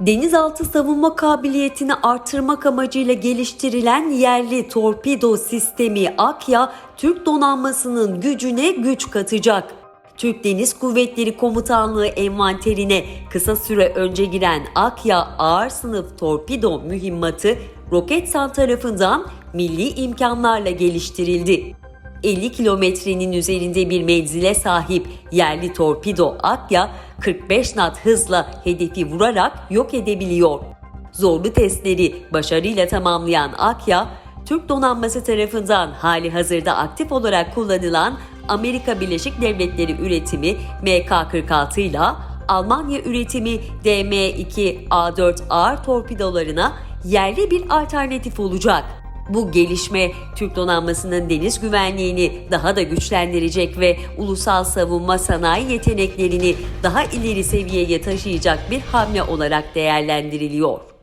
Denizaltı savunma kabiliyetini artırmak amacıyla geliştirilen yerli torpido sistemi Akya, Türk donanmasının gücüne güç katacak. Türk Deniz Kuvvetleri Komutanlığı envanterine kısa süre önce giren Akya ağır sınıf torpido mühimmatı Roketsan tarafından milli imkanlarla geliştirildi. 50 kilometrenin üzerinde bir menzile sahip yerli torpido Akya 45 knot hızla hedefi vurarak yok edebiliyor. Zorlu testleri başarıyla tamamlayan Akya, Türk donanması tarafından hali hazırda aktif olarak kullanılan Amerika Birleşik Devletleri üretimi MK-46 ile Almanya üretimi DM-2A4 ağır torpidolarına yerli bir alternatif olacak. Bu gelişme Türk donanmasının deniz güvenliğini daha da güçlendirecek ve ulusal savunma sanayi yeteneklerini daha ileri seviyeye taşıyacak bir hamle olarak değerlendiriliyor.